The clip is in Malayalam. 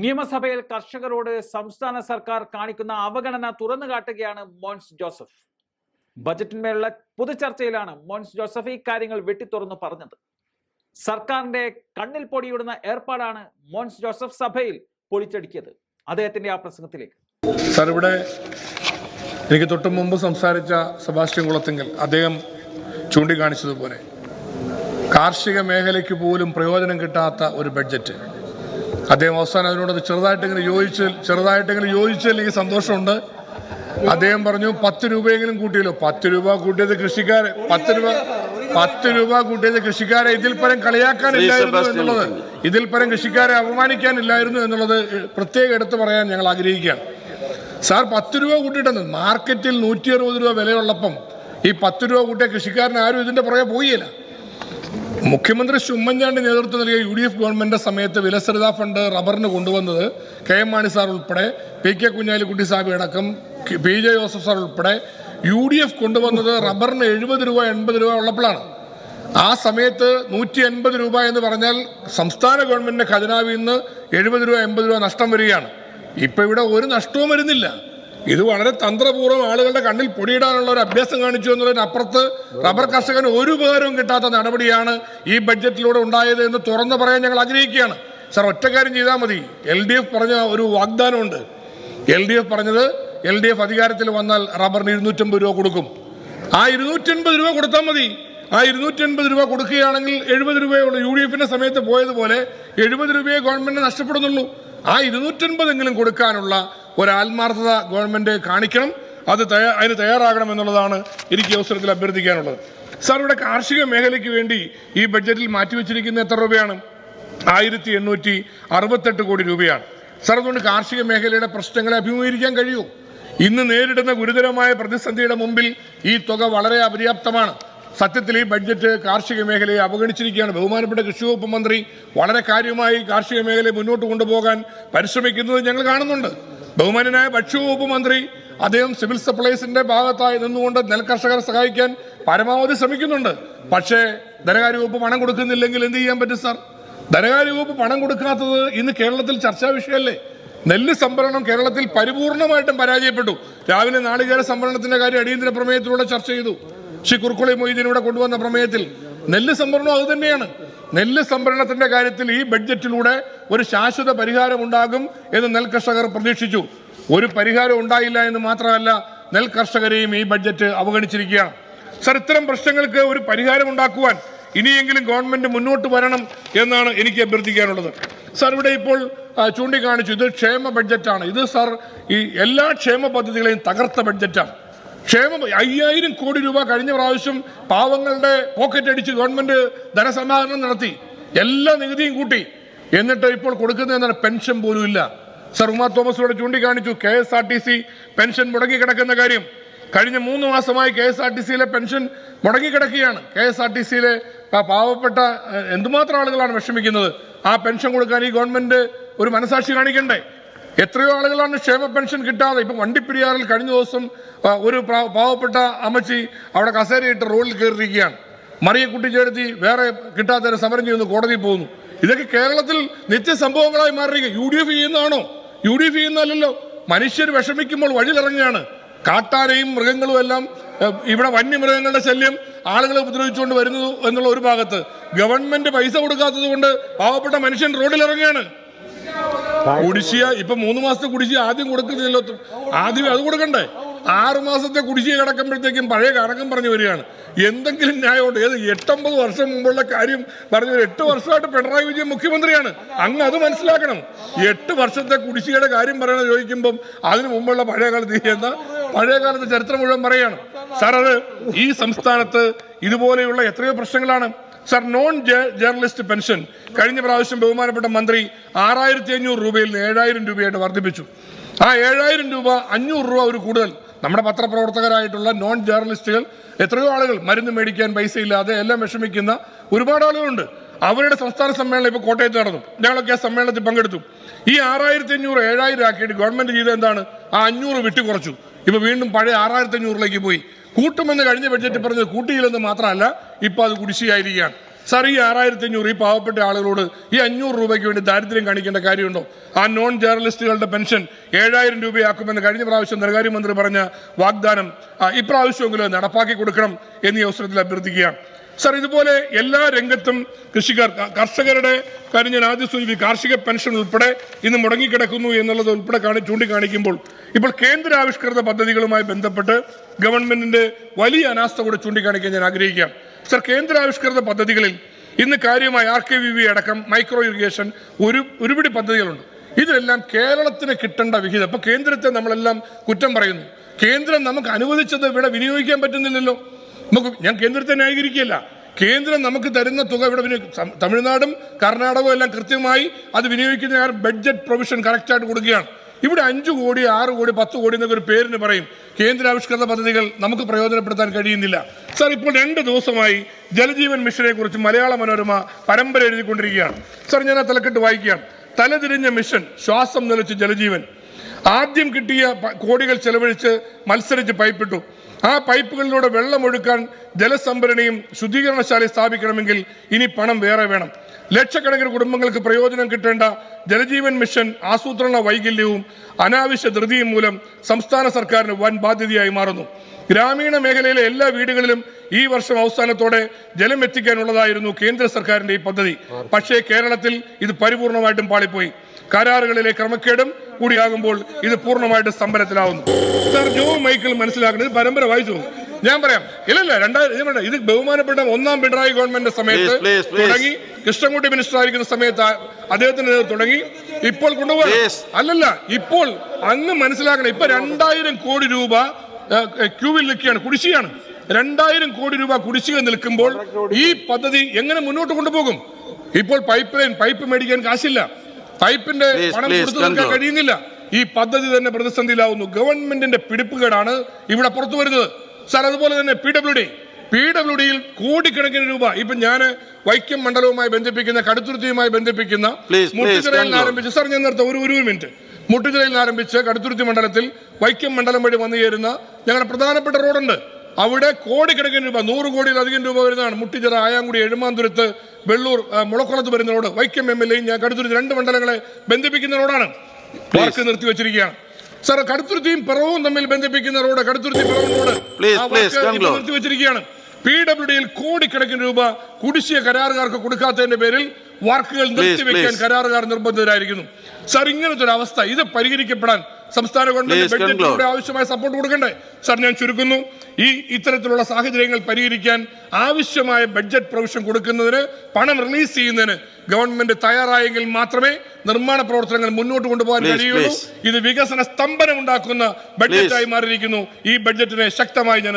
നിയമസഭയിൽ കർഷകരോട് സംസ്ഥാന സർക്കാർ കാണിക്കുന്ന അവഗണന തുറന്നു കാട്ടുകയാണ് മോൻസ് ജോസഫ്. ബജറ്റിന്മേലുള്ള പൊതുചർച്ചയിലാണ് മോൻസ് ജോസഫ് ഈ കാര്യങ്ങൾ വെട്ടിത്തുറന്നു പറഞ്ഞത്. സർക്കാരിന്റെ കണ്ണിൽ പൊടിയിടുന്ന ഏർപ്പാടാണ് മോൻസ് ജോസഫ് സഭയിൽ പൊളിച്ചടുക്കിയത്. അദ്ദേഹത്തിന്റെ ആ പ്രസംഗത്തിലേക്ക്. സാർ ഇവിടെ എനിക്ക് തൊട്ടു മുമ്പ് സംസാരിച്ച സെബാസ്റ്റ്യൻ കുളത്തിങ്കൽ അദ്ദേഹം ചൂണ്ടിക്കാണിച്ചതുപോലെ കാർഷിക മേഖലയ്ക്ക് പോലും പ്രയോജനം കിട്ടാത്ത ഒരു ബഡ്ജറ്റ്. അദ്ദേഹം അവസാനം അതിനോട് ചെറുതായിട്ടെങ്കിലും യോജിച്ച് ചെറുതായിട്ടെങ്കിലും യോജിച്ചതിൽ എനിക്ക് സന്തോഷമുണ്ട്. അദ്ദേഹം പറഞ്ഞു പത്ത് രൂപയെങ്കിലും കൂട്ടിയല്ലോ. പത്ത് രൂപ കൂട്ടിയത് കൃഷിക്കാരെ പത്ത് രൂപ പത്ത് രൂപ കൂട്ടിയത് കൃഷിക്കാരെ ഇതിൽ പരം കളിയാക്കാനില്ലായിരുന്നു എന്നുള്ളത്. ഇതിൽ പരം കൃഷിക്കാരെ അപമാനിക്കാനില്ലായിരുന്നു എന്നുള്ളത് പ്രത്യേകം എടുത്തു പറയാൻ ഞങ്ങൾ ആഗ്രഹിക്കുകയാണ്. സാർ പത്ത് രൂപ കൂട്ടിയിട്ടെന്ന് മാർക്കറ്റിൽ നൂറ്റി അറുപത് രൂപ വിലയുള്ളപ്പം ഈ പത്ത് രൂപ കൂട്ടിയ കൃഷിക്കാരൻ ആരും ഇതിന്റെ പുറകെ പോയില്ല. മുഖ്യമന്ത്രി ഉമ്മൻചാണ്ടി നേതൃത്വം നൽകിയ യു ഡി എഫ് ഗവൺമെന്റിന്റെ സമയത്ത് വിലസരിത ഫണ്ട് റബ്ബറിന് കൊണ്ടുവന്നത് കെ എം മാണി സാർ ഉൾപ്പെടെ പി കെ കുഞ്ഞാലിക്കുട്ടി സാബി അടക്കം പി ജെ ജോസഫ് സാർ ഉൾപ്പെടെ യു ഡി എഫ് കൊണ്ടുവന്നത് റബ്ബറിന് എഴുപത് രൂപ എൺപത് രൂപ ഉള്ളപ്പോഴാണ്. ആ സമയത്ത് നൂറ്റി എൺപത് രൂപ എന്ന് പറഞ്ഞാൽ സംസ്ഥാന ഗവൺമെന്റിന്റെ ഖജനാവിൽ നിന്ന് എഴുപത് രൂപ എൺപത് രൂപ നഷ്ടം വരികയാണ്. ഇപ്പൊ ഇവിടെ ഒരു നഷ്ടവും വരുന്നില്ല. ഇത് വളരെ തന്ത്രപൂർവം ആളുകളുടെ കണ്ണിൽ പൊടിയിടാനുള്ള ഒരു അഭ്യാസം കാണിച്ചു എന്നതിനപ്പുറത്ത് റബ്ബർ കർഷകന് ഒരു ഉപകാരവും കിട്ടാത്ത നടപടിയാണ് ഈ ബഡ്ജറ്റിലൂടെ ഉണ്ടായത് എന്ന് തുറന്നു പറയാൻ ഞങ്ങൾ ആഗ്രഹിക്കുകയാണ്. സാർ ഒറ്റക്കാര്യം ചെയ്താൽ മതി. എൽ ഡി എഫ് പറഞ്ഞ ഒരു വാഗ്ദാനമുണ്ട്. എൽ ഡി എഫ് പറഞ്ഞത് എൽ ഡി എഫ് അധികാരത്തിൽ വന്നാൽ റബ്ബറിന് ഇരുന്നൂറ്റമ്പത് രൂപ കൊടുക്കും. ആ ഇരുന്നൂറ്റൻപത് രൂപ കൊടുത്താൽ മതി. ആ ഇരുന്നൂറ്റൻപത് രൂപ കൊടുക്കുകയാണെങ്കിൽ എഴുപത് രൂപയേ ഉള്ളൂ. യു ഡി എഫിന്റെ സമയത്ത് പോയതുപോലെ എഴുപത് രൂപയെ ഗവൺമെന്റ് നഷ്ടപ്പെടുന്നുള്ളൂ. ആ ഇരുന്നൂറ്റൻപതെങ്കിലും കൊടുക്കാനുള്ള ഒരു ആത്മാർത്ഥത ഗവൺമെന്റ് കാണിക്കണം. അത് തയ്യാ അതിന് തയ്യാറാകണം എന്നുള്ളതാണ് എനിക്ക് അവസരത്തിൽ അഭ്യർത്ഥിക്കാനുള്ളത്. സാർ ഇവിടെ കാർഷിക മേഖലയ്ക്ക് വേണ്ടി ഈ ബഡ്ജറ്റിൽ മാറ്റിവെച്ചിരിക്കുന്ന എത്ര രൂപയാണ്? ആയിരത്തി എണ്ണൂറ്റി അറുപത്തെട്ട് കോടി രൂപയാണ്. സാർ അതുകൊണ്ട് കാർഷിക മേഖലയുടെ പ്രശ്നങ്ങളെ അഭിമുഖീകരിക്കാൻ കഴിയൂ. ഇന്ന് നേരിടുന്ന ഗുരുതരമായ പ്രതിസന്ധിയുടെ മുമ്പിൽ ഈ തുക വളരെ അപര്യാപ്തമാണ്. സത്യത്തിൽ ഈ ബഡ്ജറ്റ് കാർഷിക മേഖലയെ അവഗണിച്ചിരിക്കുകയാണ്. ബഹുമാനപ്പെട്ട കൃഷി വകുപ്പ് മന്ത്രി വളരെ കാര്യമായി കാർഷിക മേഖലയെ മുന്നോട്ട് കൊണ്ടുപോകാൻ പരിശ്രമിക്കുന്നത് ഞങ്ങൾ കാണുന്നുണ്ട്. ബഹുമാനനായ ഭക്ഷ്യവകുപ്പ് മന്ത്രി അദ്ദേഹം സിവിൽ സപ്ലൈസിന്റെ ഭാഗത്തായി നിന്നുകൊണ്ട് നെൽകർഷകരെ സഹായിക്കാൻ പരമാവധി ശ്രമിക്കുന്നുണ്ട്. പക്ഷേ ധനകാര്യ വകുപ്പ് പണം കൊടുക്കുന്നില്ലെങ്കിൽ എന്ത് ചെയ്യാൻ പറ്റും സാർ? ധനകാര്യ വകുപ്പ് പണം കൊടുക്കാത്തത് ഇന്ന് കേരളത്തിൽ ചർച്ചാ വിഷയമല്ലേ? നെല്ല് സംഭരണം കേരളത്തിൽ പരിപൂർണമായിട്ടും പരാജയപ്പെട്ടു. രാവിലെ നാളികേര സംഭരണത്തിന്റെ കാര്യം അടിയന്തര പ്രമേയത്തിലൂടെ ചർച്ച ചെയ്തു. ശ്രീ കുർക്കുളി മൊയ്തീൻ ഇവിടെ കൊണ്ടുവന്ന പ്രമേയത്തിൽ നെല്ല് സംഭരണവും അത് തന്നെയാണ്. നെല്ല് സംഭരണത്തിന്റെ കാര്യത്തിൽ ഈ ബഡ്ജറ്റിലൂടെ ഒരു ശാശ്വത പരിഹാരം ഉണ്ടാകും എന്ന് നെൽകർഷകർ പ്രതീക്ഷിച്ചു. ഒരു പരിഹാരം ഉണ്ടായില്ല എന്ന് മാത്രമല്ല നെൽ കർഷകരെയും ഈ ബഡ്ജറ്റ് അവഗണിച്ചിരിക്കുകയാണ്. സർ ഇത്തരം പ്രശ്നങ്ങൾക്ക് ഒരു പരിഹാരം ഉണ്ടാക്കുവാൻ ഇനിയെങ്കിലും ഗവൺമെന്റ് മുന്നോട്ട് വരണം എന്നാണ് എനിക്ക് അഭ്യർത്ഥിക്കാനുള്ളത്. സർ ഇവിടെ ഇപ്പോൾ ചൂണ്ടിക്കാണിച്ചു ഇത് ക്ഷേമ ബഡ്ജറ്റാണ്. ഇത് സർ ഈ എല്ലാ ക്ഷേമ പദ്ധതികളെയും തകർത്ത ബഡ്ജറ്റാണ്. ക്ഷേമ അയ്യായിരം കോടി രൂപ കഴിഞ്ഞ പ്രാവശ്യം പാവങ്ങളുടെ പോക്കറ്റ് അടിച്ച് ഗവൺമെന്റ് ധനസമാഹരണം നടത്തി. എല്ലാ നികുതിയും കൂട്ടി. എന്നിട്ട് ഇപ്പോൾ കൊടുക്കുന്ന എന്താണ്? പെൻഷൻ പോലും ഇല്ല. സർ ഉമാ തോമസ് ഇവിടെ ചൂണ്ടിക്കാണിച്ചു. K S R T C pension മുടങ്ങിക്കിടക്കുന്ന കാര്യം. കഴിഞ്ഞ മൂന്ന് മാസമായി കെ എസ് ആർ ടി സിയിലെ പെൻഷൻ മുടങ്ങിക്കിടക്കുകയാണ് കെ എസ് ആർ ടി സിയിലെ പാവപ്പെട്ട എന്തുമാത്രം ആളുകളാണ് വിഷമിക്കുന്നത്? ആ പെൻഷൻ കൊടുക്കാൻ ഈ ഗവൺമെന്റ് ഒരു മനസാക്ഷി കാണിക്കണ്ടേ? എത്രയോ ആളുകളാണ് ക്ഷേമ പെൻഷൻ കിട്ടാതെ ഇപ്പം വണ്ടിപ്പെരിയാറിൽ കഴിഞ്ഞ ദിവസം ഒരു പാവപ്പെട്ട അമ്മച്ചി അവിടെ കസേരയിട്ട് റോഡിൽ കയറിയിരിക്കുകയാണ്. മറിയക്കുട്ടി ചേർത്തി വേറെ കിട്ടാത്തവരെ സമരം ചെയ്യുന്നു കോടതിയിൽ പോകുന്നു. ഇതൊക്കെ കേരളത്തിൽ നിത്യസംഭവങ്ങളായി മാറിയിരിക്കുക യു ഡി എഫ് ചെയ്യുന്നതാണോ? യു ഡി എഫ് ചെയ്യുന്നതല്ലോ മനുഷ്യർ വിഷമിക്കുമ്പോൾ വഴിയിലിറങ്ങുകയാണ്. കാട്ടാനയും മൃഗങ്ങളും എല്ലാം ഇവിടെ വന്യമൃഗങ്ങളുടെ ശല്യം ആളുകളെ ഉപദ്രവിച്ചുകൊണ്ട് വരുന്നു എന്നുള്ള ഒരു ഭാഗത്ത് ഗവൺമെന്റ് പൈസ കൊടുക്കാത്തത് കൊണ്ട് പാവപ്പെട്ട മനുഷ്യൻ റോഡിലിറങ്ങുകയാണ്. കുടിശ്ശിക ഇപ്പൊ മൂന്ന് മാസത്തെ കുടിശ്ശിക ആദ്യം കൊടുക്കുന്നില്ലോ ആദ്യം അത് കൊടുക്കണ്ടേ? ആറ് മാസത്തെ കുടിശ്ശിക കിടക്കുമ്പോഴത്തേക്കും പഴയ കണക്കും പറഞ്ഞു വരികയാണ്. എന്തെങ്കിലും ന്യായമുണ്ട് ഏത് എട്ടൊമ്പത് വർഷം മുമ്പുള്ള കാര്യം പറഞ്ഞു എട്ട് വർഷമായിട്ട് പിണറായി വിജയൻ മുഖ്യമന്ത്രിയാണ്. അങ്ങ് അത് മനസ്സിലാക്കണം. എട്ട് വർഷത്തെ കുടിശ്ശികയുടെ കാര്യം പറയണ ചോദിക്കുമ്പം അതിനു മുമ്പുള്ള പഴയ കാലത്ത് ചെയ്യുന്ന പഴയ കാലത്തെ ചരിത്രം മുഴുവൻ പറയുകയാണ് സാർ അത് ഈ സംസ്ഥാനത്ത് ഇതുപോലെയുള്ള എത്രയോ പ്രശ്നങ്ങളാണ്. സർ നോൺ ജേർണലിസ്റ്റ് പെൻഷൻ കഴിഞ്ഞ പ്രാവശ്യം ബഹുമാനപ്പെട്ട മന്ത്രി ആറായിരത്തി അഞ്ഞൂറ് രൂപയിൽ നിന്ന് ഏഴായിരം രൂപയായിട്ട് വർദ്ധിപ്പിച്ചു. ആ ഏഴായിരം രൂപ അഞ്ഞൂറ് രൂപ ഒരു കൂടുതൽ. നമ്മുടെ പത്രപ്രവർത്തകരായിട്ടുള്ള നോൺ ജേർണലിസ്റ്റുകൾ എത്രയോ ആളുകൾ മരുന്ന് മേടിക്കാൻ പൈസ ഇല്ലാതെ എല്ലാം വിഷമിക്കുന്ന ഒരുപാട് ആളുകളുണ്ട്. അവരുടെ സംസ്ഥാന സമ്മേളനം ഇപ്പോൾ കോട്ടയത്ത് നടന്നു. ഞങ്ങളൊക്കെ ആ സമ്മേളനത്തിൽ പങ്കെടുത്തു. ഈ ആറായിരത്തി അഞ്ഞൂറ് ഏഴായിരം ആക്കിയിട്ട് ഗവൺമെന്റ് ചെയ്ത എന്താണ്? ആ അഞ്ഞൂറ് വിട്ടു കുറച്ചു. ഇപ്പൊ വീണ്ടും പഴയ ആറായിരത്തി അഞ്ഞൂറിലേക്ക് പോയി. കൂട്ടുമെന്ന് കഴിഞ്ഞ ബഡ്ജറ്റ് പറഞ്ഞത് കൂട്ടിയില്ലെന്ന് മാത്രമല്ല ഇപ്പൊ അത് കുടിശ്ശിയായിരിക്കുകയാണ് സാർ ഈ ആറായിരത്തി അഞ്ഞൂറ് ഈ പാവപ്പെട്ട ആളുകളോട് ഈ അഞ്ഞൂറ് രൂപയ്ക്ക് വേണ്ടി ദാരിദ്ര്യം കാണിക്കേണ്ട കാര്യമുണ്ടോ? ആ നോൺ ജേർണലിസ്റ്റുകളുടെ പെൻഷൻ ഏഴായിരം രൂപയാക്കുമെന്ന് കഴിഞ്ഞ പ്രാവശ്യം ധനകാര്യമന്ത്രി പറഞ്ഞ വാഗ്ദാനം ഇപ്രാവശ്യമെങ്കിലും നടപ്പാക്കി കൊടുക്കണം എന്നീ അവസരത്തിൽ അഭ്യർത്ഥിക്കുകയാണ്. സാർ ഇതുപോലെ എല്ലാ രംഗത്തും കൃഷിക്കാർ കർഷകരുടെ കാര്യം ഞാൻ ആദ്യം സൂചിപ്പിച്ചു കാർഷിക പെൻഷൻ ഉൾപ്പെടെ ഇന്ന് മുടങ്ങിക്കിടക്കുന്നു എന്നുള്ളത് ഉൾപ്പെടെ കാണി ചൂണ്ടിക്കാണിക്കുമ്പോൾ ഇപ്പോൾ കേന്ദ്ര ആവിഷ്കൃത പദ്ധതികളുമായി ബന്ധപ്പെട്ട് ഗവൺമെന്റിന്റെ വലിയ അനാസ്ഥ കൂടെ ചൂണ്ടിക്കാണിക്കാൻ ഞാൻ ആഗ്രഹിക്കുകയാണ്. സർ കേന്ദ്രാവിഷ്കൃത പദ്ധതികളിൽ ഇന്ന് കാര്യമായ ആർ കെ വി വി അടക്കം മൈക്രോ ഇറിഗേഷൻ ഒരു ഒരുപിടി പദ്ധതികളുണ്ട്. ഇതിലെല്ലാം കേരളത്തിന് കിട്ടേണ്ട വിഹിതം. ഇപ്പൊ കേന്ദ്രത്തെ നമ്മളെല്ലാം കുറ്റം പറയുന്നു. കേന്ദ്രം നമുക്ക് അനുവദിച്ചത് ഇവിടെ വിനിയോഗിക്കാൻ പറ്റുന്നില്ലല്ലോ. നമുക്ക് ഞാൻ കേന്ദ്രത്തെ ന്യായീകരിക്കുകയല്ല. കേന്ദ്രം നമുക്ക് തരുന്ന തുക ഇവിടെ തമിഴ്നാടും കർണാടകവും എല്ലാം കൃത്യമായി അത് വിനിയോഗിക്കുന്ന ബഡ്ജറ്റ് പ്രൊവിഷൻ കറക്റ്റായിട്ട് കൊടുക്കുകയാണ്. ഇവിടെ അഞ്ചു കോടി ആറ് കോടി പത്ത് കോടി എന്നൊക്കെ ഒരു പേരിന് പറയും. കേന്ദ്രാവിഷ്കൃത പദ്ധതികൾ നമുക്ക് പ്രയോജനപ്പെടുത്താൻ കഴിയുന്നില്ല. സാർ ഇപ്പോൾ രണ്ട് ദിവസമായി ജലജീവൻ മിഷനെ കുറിച്ച് മലയാള മനോരമ പരമ്പര എഴുതിക്കൊണ്ടിരിക്കുകയാണ്. സാർ ഞാൻ ആ തലക്കെട്ട് വായിക്കുകയാണ്. തലതിരിഞ്ഞ മിഷൻ ശ്വാസം നിലച്ച് ജലജീവൻ. ആദ്യം കിട്ടിയ കോടികൾ ചെലവഴിച്ച് മത്സരിച്ച് പൈപ്പിട്ടു. ആ പൈപ്പുകളിലൂടെ വെള്ളമൊഴുക്കാൻ ജലസംഭരണിയും ശുദ്ധീകരണശാലയും സ്ഥാപിക്കണമെങ്കിൽ ഇനി പണം വേറെ വേണം. ലക്ഷക്കണക്കിന് കുടുംബങ്ങൾക്ക് പ്രയോജനം കിട്ടേണ്ട ജലജീവൻ മിഷൻ ആസൂത്രണ വൈകല്യവും അനാവശ്യ ധൃതിയും മൂലം സംസ്ഥാന സർക്കാരിന് വൻ ബാധ്യതയായി മാറുന്നു. ഗ്രാമീണ മേഖലയിലെ എല്ലാ വീടുകളിലും ഈ വർഷം അവസാനത്തോടെ ജലം എത്തിക്കാനുള്ളതായിരുന്നു കേന്ദ്ര സർക്കാരിന്റെ ഈ പദ്ധതി. പക്ഷേ കേരളത്തിൽ ഇത് പരിപൂർണമായിട്ടും പാളിപ്പോയി. കരാറുകളിലെ ക്രമക്കേടും കൂടിയാകുമ്പോൾ ഇത് പൂർണമായിട്ട് സ്തംഭനത്തിലാവുന്നു സർ ജോ മൈക്കിൾ മനസ്സിലാക്കുന്നത് പരമ്പര വായിച്ചു. ഞാൻ പറയാം ഇല്ലല്ല രണ്ടായിരം ഇത് ബഹുമാനപ്പെട്ട ഒന്നാം പിണറായി ഗവൺമെന്റിന്റെ സമയത്ത്. തുടങ്ങി. കൃഷ്ണൻകുട്ടി മിനിസ്റ്റർ ആയിരിക്കുന്ന സമയത്ത് അദ്ദേഹത്തിന് തുടങ്ങി. ഇപ്പോൾ കൊണ്ടുപോകാം അല്ലല്ല ഇപ്പോൾ അന്ന് മനസ്സിലാക്കണം ഇപ്പൊ രണ്ടായിരം കോടി രൂപ ക്യൂവിൽ നിൽക്കുകയാണ് കുടിശ്ശിയാണ് രണ്ടായിരം കോടി രൂപ കുടിശ്ശിക നിൽക്കുമ്പോൾ ഈ പദ്ധതി എങ്ങനെ മുന്നോട്ട് കൊണ്ടുപോകും? ഇപ്പോൾ പൈപ്പ് ലൈൻ പൈപ്പ് മേടിക്കാൻ കാശില്ല. പൈപ്പിന്റെ പണം കൊടുത്തു കഴിയുന്നില്ല. ഈ പദ്ധതി തന്നെ പ്രതിസന്ധിയിലാവുന്നു. ഗവൺമെന്റിന്റെ പിടിപ്പുകേടാണ് ഇവിടെ പുറത്തു വരുന്നത്. സാർ അതുപോലെ തന്നെ P W D P W ഡിയിൽ കോടിക്കണക്കിന് രൂപ ഇപ്പൊ ഞാൻ വൈക്കം മണ്ഡലവുമായി ബന്ധിപ്പിക്കുന്ന കടുത്തുരുത്തിയുമായി ബന്ധിപ്പിക്കുന്ന മുട്ടുചിറയിൽ conclude. ആരംഭിച്ച് സാർ ഞാൻ നിർത്ത. ഒരു ഒരു മിനിറ്റ്. മുട്ടുചിറയിൽ നിന്ന് ആരംഭിച്ച് കടുത്തുരുത്തി മണ്ഡലത്തിൽ വൈക്കം മണ്ഡലം വഴി വന്നു ചേരുന്ന ഞങ്ങളുടെ പ്രധാനപ്പെട്ട റോഡുണ്ട്. അവിടെ കോടിക്കണക്കിന് രൂപ നൂറ് കോടിയിലധികം രൂപ വരുന്നതാണ്. മുട്ടിച്ചിറ ആയാങ്കുടി എഴുമാന്തുരത്ത് വെള്ളൂർ മുളക്കുളത്ത് വരുന്ന റോഡ് വൈക്കം എം എൽ എയും ഞാൻ കടുത്തുരുത്തി രണ്ട് മണ്ഡലങ്ങളെ ബന്ധിപ്പിക്കുന്ന റോഡാണ് വർക്ക് നിർത്തി വെച്ചിരിക്കുകയാണ്. സാർ കടുത്തുരുത്തിയും പിറവും തമ്മിൽ ബന്ധിപ്പിക്കുന്ന റോഡ് കടുത്തുരുത്തി പിറവും റോഡ്. നിർത്തി വെച്ചിരിക്കുകയാണ്. പി ഡബ്ല്യു ഡിയിൽ കോടിക്കണക്കിന് രൂപ കുടിശ്ശിയ കരാറുകാർക്ക് കൊടുക്കാത്തതിന്റെ പേരിൽ വർക്കുകൾ നിർത്തിവെക്കാൻ. കരാറുകാർ നിർബന്ധിതരായിരിക്കുന്നു. സാർ ഇങ്ങനത്തെ ഒരു അവസ്ഥ ഇത് പരിഹരിക്കപ്പെടാൻ സംസ്ഥാന ഗവൺമെന്റ് ബഡ്ജറ്റിലൂടെ ആവശ്യമായ സപ്പോർട്ട് കൊടുക്കണ്ടേ? സാർ ഞാൻ ചുരുക്കുന്നു. ഈ ഇത്തരത്തിലുള്ള സാഹചര്യങ്ങൾ പരിഹരിക്കാൻ ആവശ്യമായ ബഡ്ജറ്റ് പ്രൊവിഷൻ കൊടുക്കുന്നതിന് പണം റിലീസ് ചെയ്യുന്നതിന് ഗവൺമെന്റ് തയ്യാറായെങ്കിൽ മാത്രമേ നിർമ്മാണ പ്രവർത്തനങ്ങൾ മുന്നോട്ട് കൊണ്ടുപോകാൻ കഴിയുള്ളൂ ഇത് വികസന സ്തംഭനം ഉണ്ടാക്കുന്ന ബഡ്ജറ്റായി മാറിയിരിക്കുന്നു. ഈ ബഡ്ജറ്റിനെ ശക്തമായി ഞാൻ